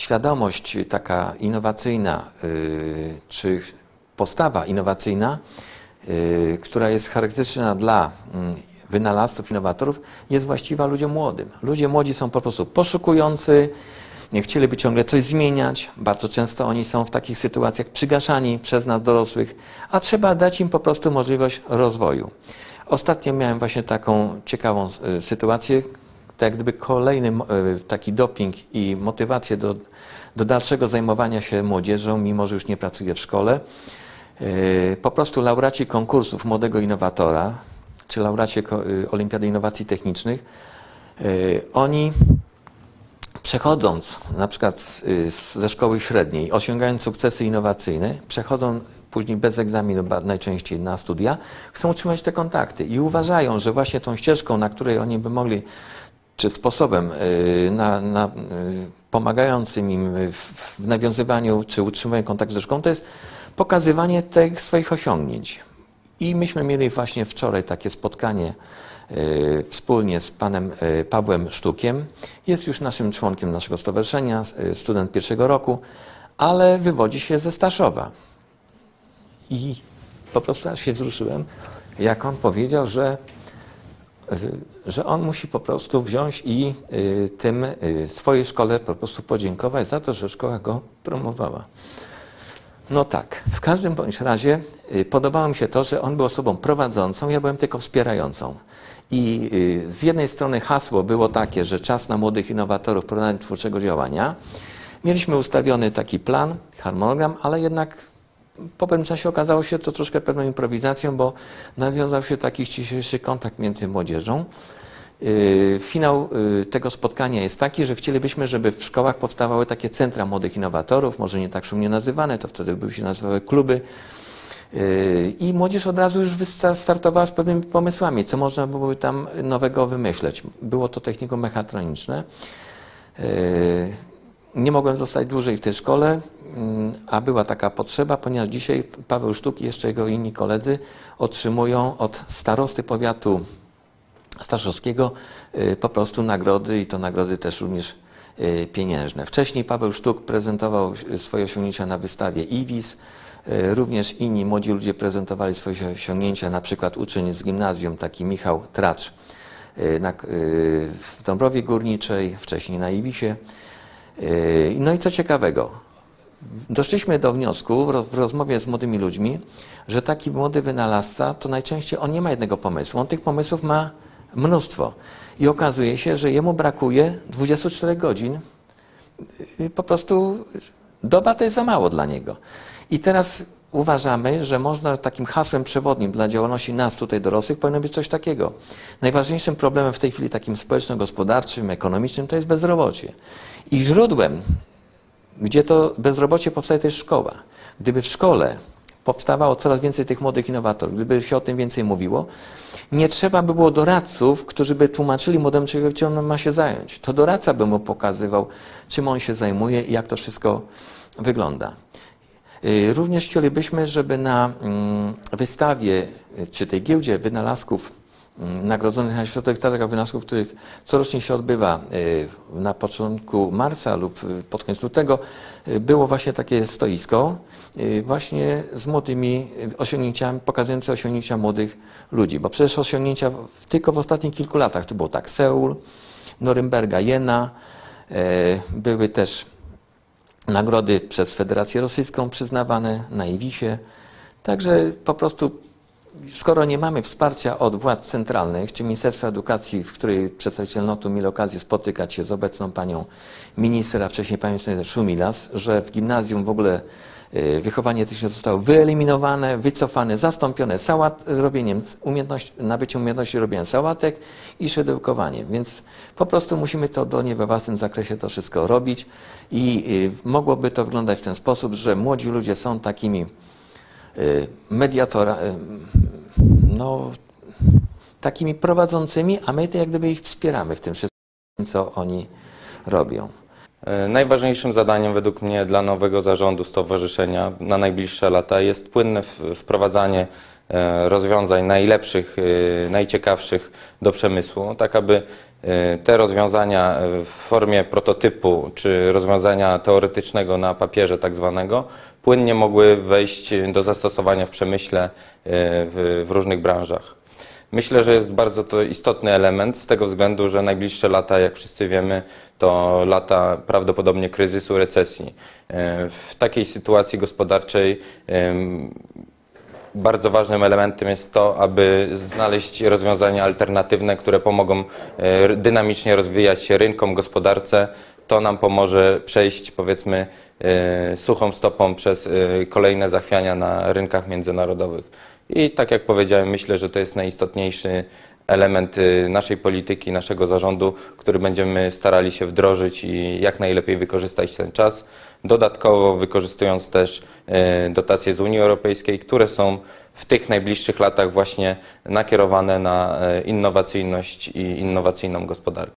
świadomość taka innowacyjna, y, czy postawa innowacyjna, y, która jest charakterystyczna dla mm, wynalazców, innowatorów, jest właściwa ludziom młodym. Ludzie młodzi są po prostu poszukujący, nie chcieliby ciągle coś zmieniać. Bardzo często oni są w takich sytuacjach przygaszani przez nas dorosłych, a trzeba dać im po prostu możliwość rozwoju. Ostatnio miałem właśnie taką ciekawą y, sytuację, tak jak gdyby kolejny y, taki doping i motywację do, do dalszego zajmowania się młodzieżą, mimo że już nie pracuję w szkole. Y, po prostu laureaci konkursów Młodego Innowatora, czy laureaci Olimpiady Innowacji Technicznych, oni przechodząc na przykład ze szkoły średniej, osiągając sukcesy innowacyjne, przechodzą później bez egzaminu najczęściej na studia, chcą utrzymać te kontakty i uważają, że właśnie tą ścieżką, na której oni by mogli, czy sposobem y, na, na, y, pomagającym im w nawiązywaniu czy utrzymywaniu kontaktu ze szkołą, to jest pokazywanie tych swoich osiągnięć. I myśmy mieli właśnie wczoraj takie spotkanie y, wspólnie z panem Pawłem Sztukiem. Jest już naszym członkiem naszego stowarzyszenia, student pierwszego roku, ale wywodzi się ze Staszowa. I po prostu aż się wzruszyłem, jak on powiedział, że, że on musi po prostu wziąć i y, tym y, swojej szkole po prostu podziękować za to, że szkoła go promowała. No tak, w każdym bądź razie podobało mi się to, że on był osobą prowadzącą, ja byłem tylko wspierającą. I z jednej strony hasło było takie, że czas na młodych innowatorów prowadzenia twórczego działania. Mieliśmy ustawiony taki plan, harmonogram, ale jednak po pewnym czasie okazało się to troszkę pewną improwizacją, bo nawiązał się taki ściślejszy kontakt między młodzieżą. Yy, finał yy, tego spotkania jest taki, że chcielibyśmy, żeby w szkołach powstawały takie centra młodych innowatorów, może nie tak szumnie nazywane, to wtedy by się nazywały kluby. Yy, I młodzież od razu już startowała z pewnymi pomysłami, co można byłoby tam nowego wymyśleć. Było to technikum mechatroniczne. Nie mogłem zostać dłużej w tej szkole, a była taka potrzeba, ponieważ dzisiaj Paweł Sztuk i jeszcze jego inni koledzy otrzymują od starosty powiatu Staszowskiego y, po prostu nagrody i to nagrody też również y, pieniężne. Wcześniej Paweł Sztuk prezentował swoje osiągnięcia na wystawie IWIS, y, również inni młodzi ludzie prezentowali swoje osiągnięcia, na przykład uczeń z gimnazjum, taki Michał Tracz na, w Dąbrowie Górniczej, wcześniej na IWISie. Yy, no i co ciekawego, doszliśmy do wniosku w rozmowie z młodymi ludźmi, że taki młody wynalazca to najczęściej on nie ma jednego pomysłu, on tych pomysłów ma mnóstwo. I okazuje się, że jemu brakuje 24 godzin. Yy, po prostu doba to jest za mało dla niego. I teraz uważamy, że można takim hasłem przewodnim dla działalności nas tutaj dorosłych powinno być coś takiego. Najważniejszym problemem w tej chwili takim społeczno-gospodarczym, ekonomicznym to jest bezrobocie. I źródłem, gdzie to bezrobocie powstaje, to jest szkoła. Gdyby w szkole powstawało coraz więcej tych młodych innowatorów, gdyby się o tym więcej mówiło, nie trzeba by było doradców, którzy by tłumaczyli młodemu człowiekowi, czym on ma się zająć. To doradca by mu pokazywał, czym on się zajmuje i jak to wszystko wygląda. Y, również chcielibyśmy, żeby na mm, wystawie, czy tej giełdzie wynalazków nagrodzonych na Światowych Targach Wynalazków, których corocznie się odbywa y, na początku marca lub pod koniec lutego, było właśnie takie stoisko właśnie z młodymi osiągnięciami, pokazujące osiągnięcia młodych ludzi, bo przecież osiągnięcia tylko w ostatnich kilku latach to było tak Seul, Norymberga, Jena, były też nagrody przez Federację Rosyjską przyznawane na IWIS-ie. Także po prostu, skoro nie mamy wsparcia od władz centralnych, czy Ministerstwa Edukacji, w której przedstawiciel NOT-u mieli okazję spotykać się z obecną panią minister, a wcześniej panią Szumilas, że w gimnazjum w ogóle Y, wychowanie techniczne zostało wyeliminowane, wycofane, zastąpione sałat, robieniem umiejętności, nabyciem umiejętności robienia sałatek i szydełkowaniem. Więc po prostu musimy to do niej we własnym zakresie to wszystko robić i y, mogłoby to wyglądać w ten sposób, że młodzi ludzie są takimi y, mediatorami, no, takimi prowadzącymi, a my jak gdyby ich wspieramy w tym wszystkim, co oni robią. E, najważniejszym zadaniem według mnie dla nowego zarządu stowarzyszenia na najbliższe lata jest płynne wprowadzanie e, rozwiązań najlepszych, e, najciekawszych do przemysłu, tak aby y, te rozwiązania y, w formie prototypu czy rozwiązania teoretycznego na papierze tak zwanego płynnie mogły wejść do zastosowania w przemyśle y, w, różnych branżach. Myślę, że jest bardzo to istotny element z tego względu, że najbliższe lata, jak wszyscy wiemy, to lata prawdopodobnie kryzysu, recesji. E, W takiej sytuacji gospodarczej bardzo ważnym elementem jest to, aby znaleźć rozwiązania alternatywne, które pomogą e, dynamicznie rozwijać się rynkom, gospodarce. To nam pomoże przejść, powiedzmy, e, suchą stopą przez e, kolejne zachwiania na rynkach międzynarodowych. I tak jak powiedziałem, myślę, że to jest najistotniejszy element naszej polityki, naszego zarządu, który będziemy starali się wdrożyć i jak najlepiej wykorzystać ten czas. Dodatkowo wykorzystując też y, dotacje z Unii Europejskiej, które są w tych najbliższych latach właśnie nakierowane na y, innowacyjność i innowacyjną gospodarkę.